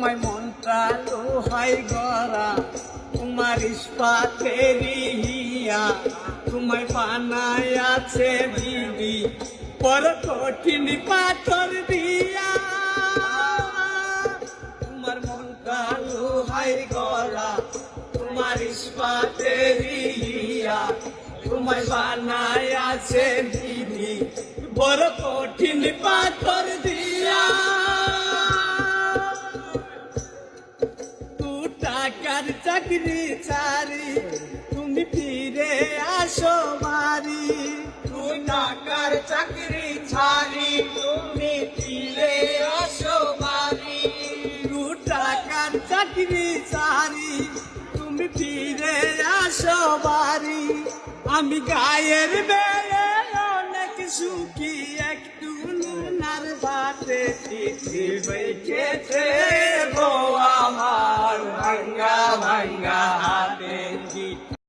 তোমায় মনটা লোহাই গড়া, তোমার ইস্পাতেরি হিয়া তোমায় বানায় আছে দিদি বড় কঠিন পাথর দিয়া। তোমার মনটা লোহাই গড়া, তোমার ইস্পাতেরি হিয়া তোমায় বানায় আছে দিদি বড় কঠিন পাথর টাকার চাকরি চারি তুমি ফিরে আসো বাড়ি। দু টাকার চাকরি ছাড়ি তুমি ফিরে আসো বাড়ি। দু টাকার চাকরি চারি তুমি ফিরে আসো বাড়ি। আমি গায়ের বেড়ে অনেক সুখী একটু নুনার বাটে চিঠি বেঁচেছে गंगा